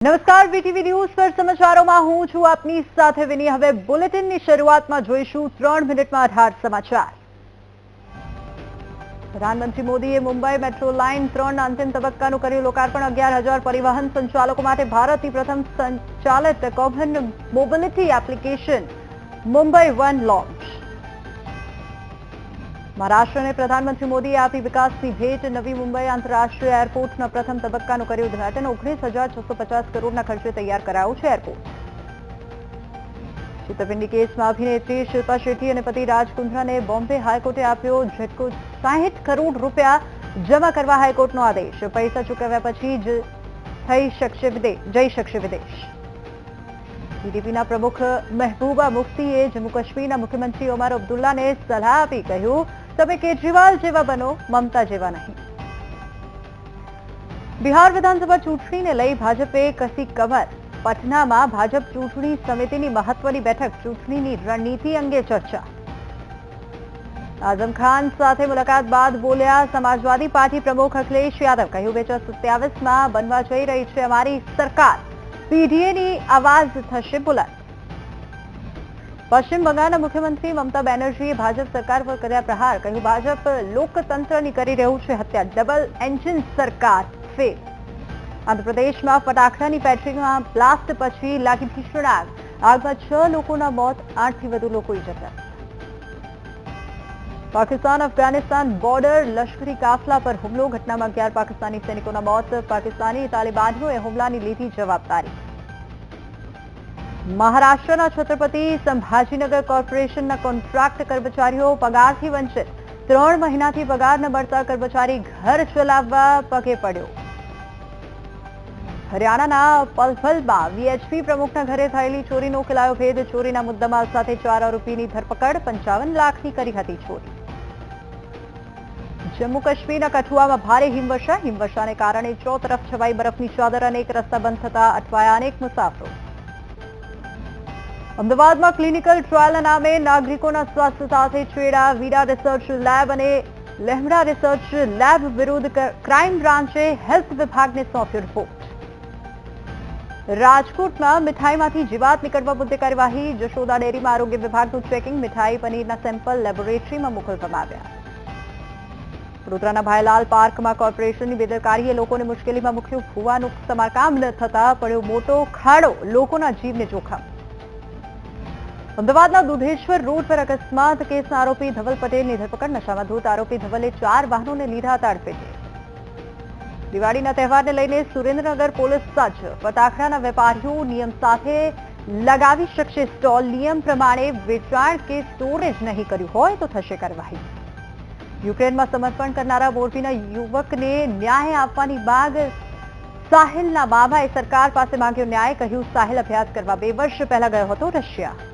નમસ્કાર VTV news પર સમાચારોમાં હું છું આપની સાથે વિની હવે બુલેટિનની શરૂઆતમાં જોઈશું ત્રણ મિનિટમાં અઢાર સમાચાર. પ્રધાનમંત્રી મોદીએ મુંબઈ મેટ્રો લાઇન ત્રણના અંતિમ તબક્કાનું કર્યું લોકાર્પણ. અગિયાર હજાર પરિવહન સંચાલકો માટે ભારતની પ્રથમ સંચાલિત common mobility application Mumbai one launch મહારાષ્ટ્રને પ્રધાનમંત્રી મોદીએ આપી વિકાસની ભેટ. નવી મુંબઈ આંતરરાષ્ટ્રીય એરપોર્ટના પ્રથમ તબક્કાનું કર્યું ઉદઘાટન ઓગણીસ કરોડના ખર્ચે તૈયાર કરાયું છે એરપોર્ટ. છેતરપિંડી કેસમાં અભિનેત્રી શિલ્પા શેટ્ટી અને પતિ રાજ કુંદ્રાને બોમ્બે હાઈકોર્ટે આપ્યો ઝટકો સાહીઠ કરોડ રૂપિયા જમા કરવા હાઈકોર્ટનો આદેશ. પૈસા ચૂકવ્યા પછી જ થઈ શકશે વિદેશ, જઈ શકશે વિદેશ. બીજેપીના પ્રમુખ મહેબૂબા મુફ્તીએ જમ્મુ કાશ્મીરના મુખ્યમંત્રી ઓમર અબ્દુલ્લાને સલાહ આપી કહ્યું તમે કેજરીવાલ જેવા બનો, મમતા જેવા નહીં. બિહાર વિધાનસભા ચૂંટણીને લઈ ભાજપે કસી કમર. પટનામાં ભાજપ ચૂંટણી સમિતિની મહત્વની બેઠક, ચૂંટણીની રણનીતિ અંગે ચર્ચા. આઝમ ખાન સાથે મુલાકાત બાદ બોલ્યા, સમાજવાદી પાર્ટી પ્રમુખ અખિલેશ યાદવ કહ્યું, બે હજાર સત્યાવીસમાં બનવા જઈ રહી છે અમારી સરકાર. પીડીએની આવાજ થશે બુલંદ. પશ્ચિમ બંગાળના મુખ્યમંત્રી મમતા બેનર્જીએ ભાજપ સરકાર પર કર્યા પ્રહાર. કહ્યું, ભાજપ લોકતંત્રની કરી રહ્યું છે હત્યા. ડબલ એન્જિન સરકાર ફેલ. આંધ્રપ્રદેશમાં ફટાકડાની ફેક્ટરીમાં બ્લાસ્ટ પછી લાગી ભીષણ આગ. આગમાં છ લોકોના મોત, આઠથી વધુ લોકો ઇજાગ્રસ્ત. પાકિસ્તાન, અફઘાનિસ્તાન બોર્ડર લશ્કરી કાફલા પર હુમલો. ઘટનામાં અગિયાર પાકિસ્તાની સૈનિકોના મોત. પાકિસ્તાની તાલિબાનીઓએ હુમલાની લીધી જવાબદારી. મહારાષ્ટ્રના છત્રપતિ સંભાજીનગર કોર્પોરેશનના કોન્ટ્રાક્ટ કર્મચારીઓ પગારથી વંચિત. ત્રણ મહિનાથી પગાર ન મળતા કર્મચારી ઘર ચલાવવા પગે પડ્યો. હરિયાણાના પલવલમાં વીએચપી પ્રમુખના ઘરે થયેલી ચોરીનો ઉકેલાયો ભેદ ચોરીના મુદ્દામાલ સાથે ચાર આરોપીની ધરપકડ, પંચાવન લાખની કરી હતી ચોરી. જમ્મુ કાશ્મીરના કઠુઆમાં ભારે હિમવર્ષા. હિમવર્ષાને કારણે ચો તરફ છવાઈ બરફની ચાદર અનેક રસ્તા બંધ થતા અટવાયા અનેક મુસાફરો અમદાવાદમાં ક્લિનિકલ ટ્રાયલના નામે નાગરિકોના સ્વાસ્થ્ય સાથે છેડા. વીરા રિસર્ચ લેબ અને લેમડા રિસર્ચ લેબ વિરુદ્ધ ક્રાઇમ બ્રાન્ચે હેલ્થ વિભાગને સોંપ્યો રિપોર્ટ. રાજકોટમાં મીઠાઈમાંથી જીવાત નીકળવા મુદ્દે કાર્યવાહી. જશોદા ડેરીમાં આરોગ્ય વિભાગનું ચેકિંગ. મીઠાઈ પનીરના સેમ્પલ લેબોરેટરીમાં મોકલવામાં આવ્યા. વડોદરાના ભાઈલાલ પાર્કમાં કોર્પોરેશનની બેદરકારીએ લોકોને મુશ્કેલીમાં મૂક્યું. ભૂવાનું સમારકામ ન થતા પડ્યો મોટો ખાડો. લોકોના જીવને જોખમ. અમદાવાદના દુધેશ્વર રોડ પર અકસ્માત કેસના આરોપી ધવલ પટેલની ધરપકડ નશામાં ધૂત આરોપી ધવલે ચાર વાહનોને લીધા હતા અડફેટે દિવાળીના તહેવારને લઈને સુરેન્દ્રનગર પોલીસ સજ્જ ફટાકડાના વેપારીઓ નિયમ સાથે લગાવી શકશે સ્ટોલ નિયમ પ્રમાણે વેચાણ કે સ્ટોરેજ નહીં કર્યું હોય તો થશે કાર્યવાહી યુક્રેનમાં સમર્પણ કરનારા મોરબીના યુવકને ન્યાય આપવાની માંગ સાહિલના મામાએ સરકાર પાસે માંગ્યો ન્યાય કહ્યું સાહિલ અભ્યાસ કરવા બે વર્ષ પહેલા ગયો હતો રશિયા